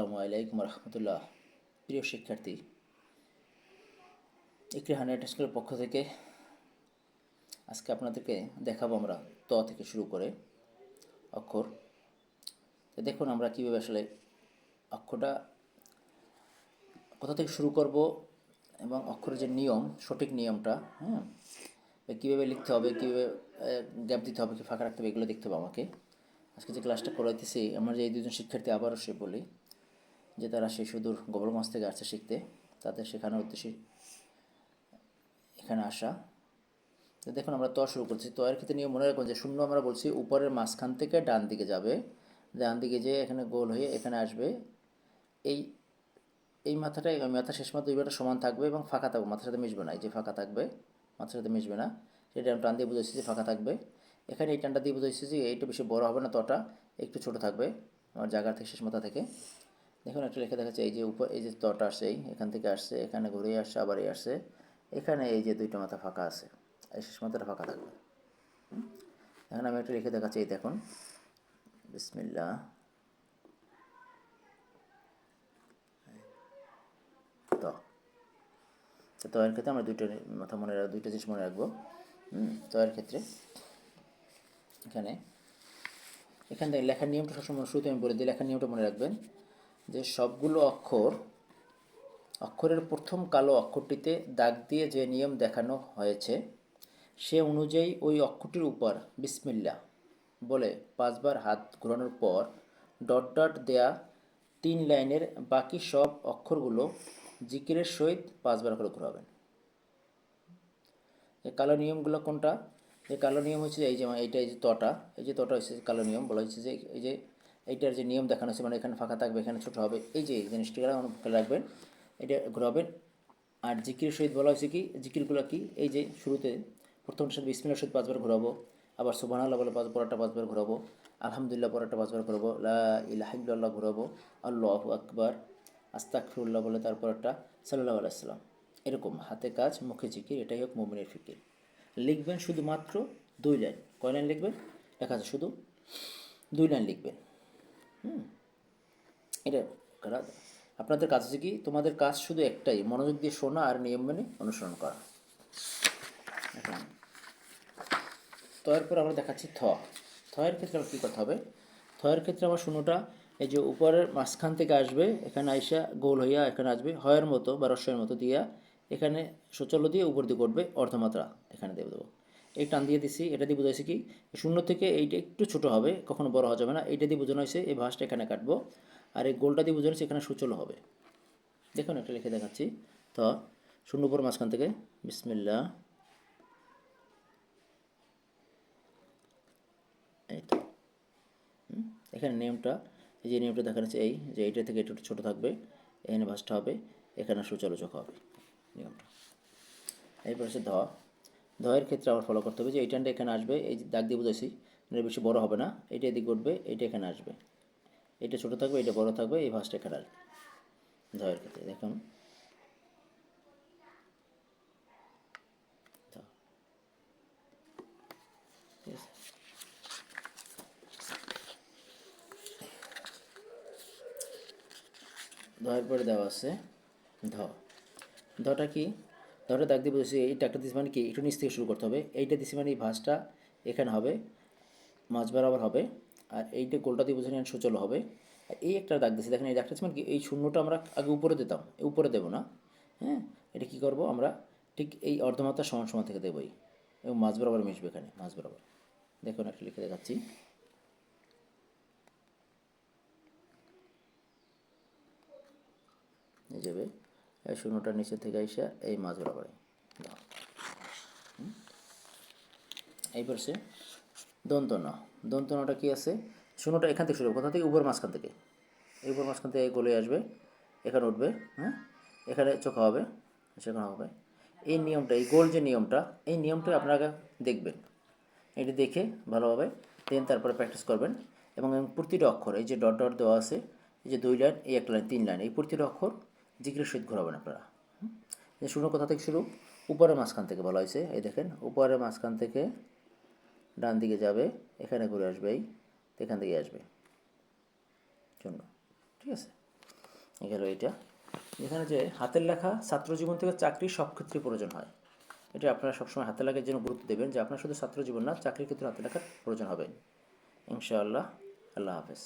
আসসালামু আলাইকুম রহমতুল্লাহ। প্রিয় শিক্ষার্থী, একটি হান্ড্রেড স্কুলের পক্ষ থেকে আজকে আপনাদেরকে দেখাবো আমরা ত থেকে শুরু করে অক্ষর। তো দেখুন আমরা কীভাবে আসলে অক্ষরটা কোথা থেকে শুরু করব এবং অক্ষরের যে নিয়ম, সঠিক নিয়মটা হ্যাঁ কীভাবে লিখতে হবে, কীভাবে গ্যাপ দিতে হবে, কি ফাঁকা রাখতে হবে, এগুলো দেখতে হবে আমাকে। আজকে যে ক্লাসটা করাইতেছি, আমার যে এই দুজন শিক্ষার্থী আবারও সে বলি যে তারা সেই সুদূর গোবরগঞ্জ থেকে আসছে শিখতে, তাদের শেখানোর উদ্দেশ্যে এখানে আসা। তো দেখুন, আমরা ত শুরু করছি। তয়ের ক্ষেত্রে নিয়ে মনে রাখুন যে, শূন্য আমরা বলছি, উপরের মাঝখান থেকে ডান দিকে যাবে। ডান দিকে যেয়ে এখানে গোল হয়ে এখানে আসবে। এই এই মাথাটা মাথা শেষ মাথা দুই মাথা সমান থাকবে এবং ফাঁকা থাকবে। মাথার সাথে মিশবে না, এই যে ফাঁকা থাকবে, মাথার সাথে মিশবে না। সেটা টান দিয়ে বুঝেছি যে ফাঁকা থাকবে। এখানে এই টানটা দিয়ে বুঝেছি যে, এইটা বেশি বড় হবে না তটা একটু ছোট থাকবে, আমার জায়গা থেকে শেষ মাথা থেকে। দেখুন, একটা লেখা দেখাচ্ছে, এই যে উপর, এই যে তট এই, এখান থেকে আসছে, এখানে ঘুরে আসছে, আবার আসছে। এখানে এই যে দুইটা মাথা ফাঁকা আছে, এই শেষ মাথাটা ফাঁকা থাকবে। এখন আমি একটা লিখে দেখাচ্ছি, এই দেখুন। বিসমিল্লা ত। তো তয়ের ক্ষেত্রে আমরা দুইটা মাথা মনে রাখ দুইটা জিনিস মনে রাখব। হুম, তয়ের ক্ষেত্রে। এখানে। এখান থেকে লেখার নিয়মটা সবসময় শুরুতে আমি বলে দিই, লেখার নিয়মটা মনে রাখবেন। যে সবগুলো অক্ষর, অক্ষরের প্রথম কালো অক্ষরটিতে দাগ দিয়ে যে নিয়ম দেখানো হয়েছে, সে অনুযায়ী ওই অক্ষরটির উপর বিসমিল্লা বলে পাঁচবার হাত ঘোরানোর পর ডট ডট দেয়া তিন লাইনের বাকি সব অক্ষরগুলো জিকিরের সহিত পাঁচবার করে ঘোরাবেন। এই কালো নিয়মগুলো কোনটা? এই কালো নিয়ম হচ্ছে এই যে এইটা এই যে তটা, এই যে তটা হচ্ছে কালো নিয়ম, বলা হচ্ছে যে এই যে এইটার যে নিয়ম দেখানো হচ্ছে মানে এখানে ফাঁকা থাকবে, এখানে ছোটো হবে, এই যে জিনিসটি খেয়াল রাখবেন, এটা ঘোরাবেন। আর জিকির সহিত বলা হয়েছে কি, জিকিরগুলো কি, এই যে শুরুতে প্রথম সাথে বিসমিল্লার সহিত পাঁচবার ঘোরাবো, আবার সুবহান আল্লাহ বলে পরাটা পাঁচবার ঘোরাবো, আলহামদুলিল্লাহ পরাটা পাঁচবার ঘোরাবো, লা ইলাহিল্লাহ ঘোরাবো, আল্লাহ আকবার আস্তাকফিরুল্লাহ বলে তারপর একটা সাল্লাহ আলাইসাল্লাম এরকম হাতে কাজ, মুখে জিকির, এটাই হোক মোমিনের ফিকির। লিখবেন শুধুমাত্র দুই লাইন। কয় লাইন লিখবেন? লেখা আছে শুধু দুই লাইন লিখবেন। হুম। এটা করা আপনাদের কাজ হচ্ছে কি, তোমাদের কাজ শুধু একটাই, মনোযোগ দিয়ে শোনা আর নিয়ম মেনে অনুসরণ করা। এখন তয়ের পর আমরা দেখাচ্ছি থ। থয়ের ক্ষেত্রে আমার কী করতে হবে? থয়ের ক্ষেত্রে আমার শূন্যটা এই যে উপরের মাঝখান থেকে আসবে, এখানে আইসা গোল হইয়া এখানে আসবে, হয়ের মতো বা রস্যের মতো দিয়া এখানে সচল দিয়ে উপর দিয়ে উঠবে অর্ধমাত্রা। এখানে দেবো দেবো। এই টান দিয়ে দিছি, এটা দিয়ে বোঝাইছে কি, শূন্য থেকে এইটা একটু ছোট হবে, কখনো বড় হওয়া যাবে না। এইটা দিয়ে বোঝানো হয়েছে, এই ভাঁজটা এখানে কাটবো। আর এই গোলটা দিয়ে বোঝানো হয়েছে, এখানে সুচল হবে। দেখুন, একটা লিখে দেখাচ্ছি। তো শূন্য উপর মাঝখান থেকে বিসমিল্লা এই তো। এখানে নিয়মটা, এই যে নিয়মটা দেখানো হচ্ছে এই যে এইটা থেকে একটু ছোটো থাকবে, এখানে ভাঁজটা হবে, এখানে সুচালোচক হবে, নিয়মটা। এরপর হচ্ছে ধ ধয়ের ক্ষেত্রে আবার ফলো করতে হবে যে, এই টানটা এখানে আসবে, এই দাগ দিয়ে বুঝেছি এটা বেশি বড় হবে না, এটা এদিকে উঠবে এইটা এখানে আসবে। এটা ছোটো থাকবে, এটা বড় থাকবে, এই ভাঁজটা এখানে আসবে। ধয়ের ক্ষেত্রে, দেখুন। ধয়ের পরে দেওয়া আছে ধ। ধটা কি? ধটা দাগ দিয়ে বলছি এই টাকটা দিছি মানে কি, একটু নিচ থেকে শুরু করতে হবে। এইটা দিছি মানে এই ভাঁজটা এখানে হবে মাঝ বরাবর হবে, আর এইটা গোলটা দিয়ে বুঝে নেন সুচল হবে। আর এই একটা দাগ দিছি, দেখেন এই দাগটা মানে কি, এই শূন্যটা আমরা আগে উপরে দিতাম উপরে দেবো না হ্যাঁ? এটা কি করব আমরা, ঠিক এই অর্ধমাত্রা সমান সমান থেকে দেবই, এবং মাঝ বরাবর মিশবে এখানে মাঝ বরাবর। দেখুন একটা লিখে দেখাচ্ছি। যাবে এই শূন্যটার নিচে থেকে এসে এই মাছ বরাবরে দাও? এইবার সে দন্তন দন্তনটা কি আছে? শূন্যটা এখান থেকে শুরু। কোথা থেকে উপর মাঝখান থেকে। এই উপর মাঝখান থেকে গলে আসবে। এখানে উঠবে। হ্যাঁ এখানে চোখা হবে। সেখানে হবে। এই নিয়মটা, এই গোল যে নিয়মটা, এই নিয়মটা আপনারা দেখবেন। এটি দেখে ভালোভাবে দেন তারপরে প্র্যাকটিস করবেন। এবং প্রতিটা অক্ষর, এই যে ডট ডট দেওয়া আছে, এই যে দুই লাইন, এই একটা লাইন, তিন লাইন, এই প্রতিটা অক্ষর জিকিরের সহিত ঘোরাবেন আপনারা? যে শুরু কোথা থেকে শুরু, উপরের মাঝখান থেকে বলা হয়েছে, এই দেখেন, উপরের মাঝখান থেকে ডান দিকে যাবে, এখানে ঘুরে আসবে, এই এখান থেকে আসবে। শূন্য, ঠিক আছে? গেল এটা এখানে যে হাতের লেখা ছাত্র জীবন থেকে চাকরি সব ক্ষেত্রে প্রয়োজন হয়। এটা আপনারা সবসময় হাতের লেখার জন্য গুরুত্ব দেবেন যে আপনার শুধু ছাত্র জীবন না, চাকরির ক্ষেত্রে হাতের লেখার প্রয়োজন হবে। ইনশাআল্লাহ, আল্লাহ হাফেজ।